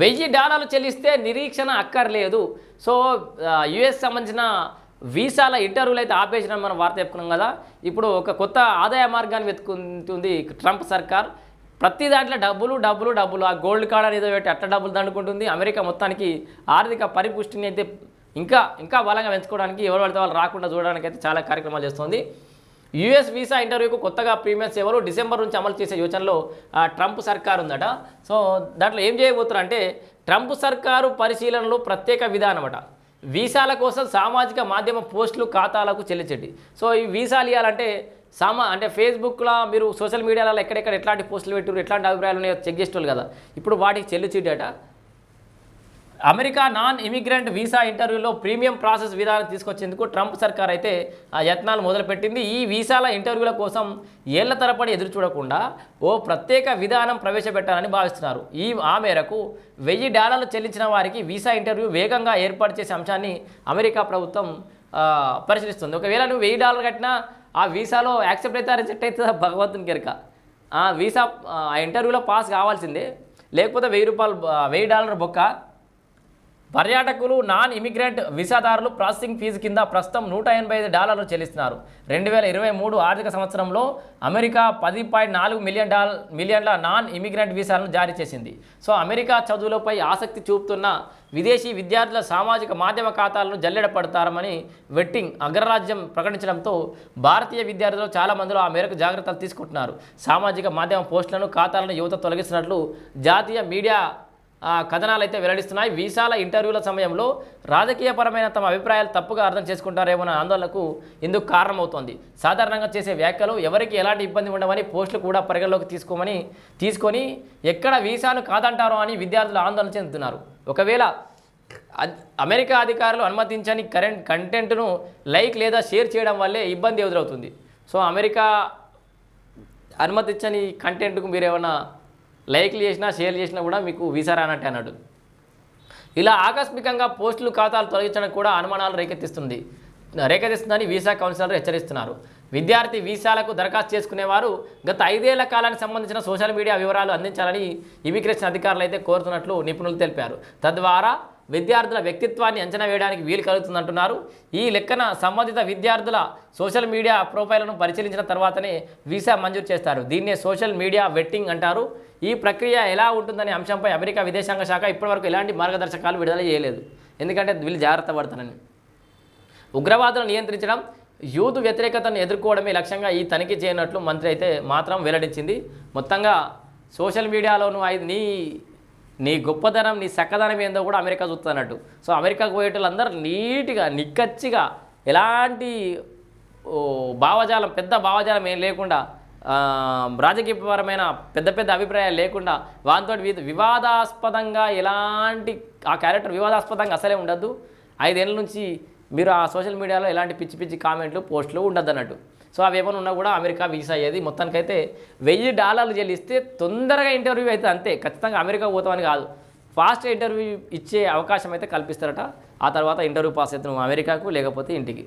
వెయ్యి డాలర్లు చెల్లిస్తే నిరీక్షణ అక్కర్లేదు. సో యుఎస్ సంబంధించిన వీసాల ఇంటర్వ్యూలు అయితే ఆపేసిన మనం వార్త చెప్పుకున్నాం కదా. ఇప్పుడు ఒక కొత్త ఆదాయ మార్గాన్ని వెతుకుంటుంది ట్రంప్ సర్కార్. ప్రతి దాంట్లో డబ్బులు డబ్బులు డబ్బులు. ఆ గోల్డ్ కార్డ్ అనేది పెట్టి అట్ట డబ్బులు దండుకుంటుంది. అమెరికా మొత్తానికి ఆర్థిక పరిపుష్టిని అయితే ఇంకా ఇంకా బలంగా పెంచుకోవడానికి ఎవరు పడితే వాళ్ళు రాకుండా చూడడానికి అయితే చాలా కార్యక్రమాలు చేస్తుంది. యుఎస్ వీసా ఇంటర్వ్యూకు కొత్తగా ప్రీమియం సేవలు డిసెంబర్ నుంచి అమలు చేసే యోచనలో ట్రంప్ సర్కారు ఉందట. సో దాంట్లో ఏం చేయబోతున్నారు అంటే ట్రంప్ సర్కారు పరిశీలనలో ప్రత్యేక విధానం అట వీసాల కోసం సామాజిక మాధ్యమ పోస్టులు ఖాతాలకు చెల్లించండి. సో ఈ వీసాలు ఇవ్వాలంటే సామా అంటే ఫేస్బుక్లో మీరు సోషల్ మీడియాలో ఎక్కడెక్కడ ఎట్లాంటి పోస్టులు పెట్టారు ఎట్లాంటి అభిప్రాయాలు ఉన్నాయో చెక్ చేసేవాళ్ళు కదా. ఇప్పుడు వాటికి చెల్లించేటట అమెరికా నాన్ ఇమిగ్రెంట్ వీసా ఇంటర్వ్యూలో ప్రీమియం ప్రాసెస్ విధానం తీసుకొచ్చేందుకు ట్రంప్ సర్కార్ అయితే ఆ యత్నాలు మొదలుపెట్టింది. ఈ వీసాల ఇంటర్వ్యూల కోసం ఏళ్ళ తరబడి ఎదురు చూడకుండా ఓ ప్రత్యేక విధానం ప్రవేశపెట్టాలని భావిస్తున్నారు. ఈ ఆ మేరకు వెయ్యి డాలర్లు చెల్లించిన వారికి వీసా ఇంటర్వ్యూ వేగంగా ఏర్పాటు చేసే అంశాన్ని అమెరికా ప్రభుత్వం పరిశీలిస్తుంది. ఒకవేళ నువ్వు వెయ్యి డాలర్ కట్టినా ఆ వీసాలో యాక్సెప్ట్ అయితే రిజెక్ట్ అవుతుందా భగవంతుని కెరక. ఆ వీసా ఆ ఇంటర్వ్యూలో పాస్ కావాల్సిందే. లేకపోతే వెయ్యి రూపాయలు వెయ్యి డాలర్ బొక్క పర్యాటకులు నాన్ ఇమిగ్రెంట్ వీసాదారులు ప్రాసెసింగ్ ఫీజు కింద ప్రస్తుతం నూట ఎనభై ఐదు డాలర్లు చెల్లిస్తున్నారు. రెండు వేల ఇరవై మూడు ఆర్థిక సంవత్సరంలో అమెరికా పది పాయింట్ నాలుగు మిలియన్ డాల్ మిలియన్ల నాన్ ఇమిగ్రెంట్ వీసాలను జారీ చేసింది. సో అమెరికా చదువులపై ఆసక్తి చూపుతున్న విదేశీ విద్యార్థుల సామాజిక మాధ్యమ ఖాతాలను జల్లెడ పడతారమని వెట్టింగ్ అగ్రరాజ్యం ప్రకటించడంతో భారతీయ విద్యార్థులు చాలా మందిలో ఆ మేరకు జాగ్రత్తలు తీసుకుంటున్నారు. సామాజిక మాధ్యమ పోస్టులను ఖాతాలను యువత తొలగిస్తున్నట్లు జాతీయ మీడియా కథనాలు అయితే వెల్లడిస్తున్నాయి. వీసాల ఇంటర్వ్యూల సమయంలో రాజకీయపరమైన తమ అభిప్రాయాలు తప్పుగా అర్థం చేసుకుంటారేమన్న ఆందోళనకు ఇందుకు కారణమవుతోంది. సాధారణంగా చేసే వ్యాఖ్యలు ఎవరికి ఎలాంటి ఇబ్బంది ఉండవని పోస్టులు కూడా పరిగణలోకి తీసుకోమని తీసుకొని ఎక్కడ వీసాను కాదంటారో అని విద్యార్థులు ఆందోళన చెందుతున్నారు. ఒకవేళ అమెరికా అధికారులు అనుమతించని కరెంట్ కంటెంట్ను లైక్ లేదా షేర్ చేయడం వల్లే ఇబ్బంది ఎదురవుతుంది. సో అమెరికా అనుమతించని కంటెంట్కు మీరు ఏమైనా లైక్లు చేసినా షేర్ చేసినా కూడా మీకు వీసా రానట్టే అన్నాడు. ఇలా ఆకస్మికంగా పోస్టులు ఖాతాలు తొలగించడం కూడా అనుమానాలు రేకెత్తిస్తుంది. రేకెత్తిస్తుందని వీసా కౌన్సిలర్ హెచ్చరిస్తున్నారు. విద్యార్థి వీసాలకు దరఖాస్తు చేసుకునేవారు గత ఐదేళ్ళ కాలానికి సంబంధించిన సోషల్ మీడియా వివరాలు అందించాలని ఇమిగ్రేషన్ అధికారులు అయితే కోరుతున్నట్లు నిపుణులు తెలిపారు. తద్వారా విద్యార్థుల వ్యక్తిత్వాన్ని అంచనా వేయడానికి వీలు కలుగుతుందంటున్నారు. ఈ లెక్కన సంబంధిత విద్యార్థుల సోషల్ మీడియా ప్రొఫైల్ను పరిశీలించిన తర్వాతనే వీసా మంజూరు చేస్తారు. దీన్నే సోషల్ మీడియా వెట్టింగ్ అంటారు. ఈ ప్రక్రియ ఎలా ఉంటుందనే అంశంపై అమెరికా విదేశాంగ శాఖ ఇప్పటివరకు ఎలాంటి మార్గదర్శకాలు విడుదల చేయలేదు. ఎందుకంటే వీళ్ళు జాగ్రత్త పడతానని ఉగ్రవాదులను నియంత్రించడం యూత్ వ్యతిరేకతను ఎదుర్కోవడమే లక్ష్యంగా ఈ తనిఖీ చేయనట్లు మంత్రి అయితే మాత్రం వెల్లడించింది. మొత్తంగా సోషల్ మీడియాలోనూ ఐదు నీ నీ గొప్పదనం నీ చక్కదనం ఏందో కూడా అమెరికా చూస్తున్నట్టు సో అమెరికాకు పోయేటోళ్ళందరూ నీట్గా నిక్కచ్చిగా ఎలాంటి భావజాలం పెద్ద భావజాలం ఏం లేకుండా రాజకీయపరమైన పెద్ద పెద్ద అభిప్రాయాలు లేకుండా వానితో వివాదాస్పదంగా ఎలాంటి ఆ క్యారెక్టర్ వివాదాస్పదంగా అసలే ఉండద్దు. ఐదేళ్ళ నుంచి మీరు ఆ సోషల్ మీడియాలో ఎలాంటి పిచ్చి పిచ్చి కామెంట్లు పోస్టులు ఉండద్దు అన్నట్టు సో అవి ఏమైనా ఉన్నా కూడా అమెరికా వీసా అయ్యేది. మొత్తానికైతే వెయ్యి డాలర్లు చెల్లిస్తే తొందరగా ఇంటర్వ్యూ అయితే అంతే. ఖచ్చితంగా అమెరికా పోతామని కాదు. ఫాస్ట్ ఇంటర్వ్యూ ఇచ్చే అవకాశం అయితే కల్పిస్తారట. ఆ తర్వాత ఇంటర్వ్యూ పాస్ అయితే అమెరికాకు లేకపోతే ఇంటికి.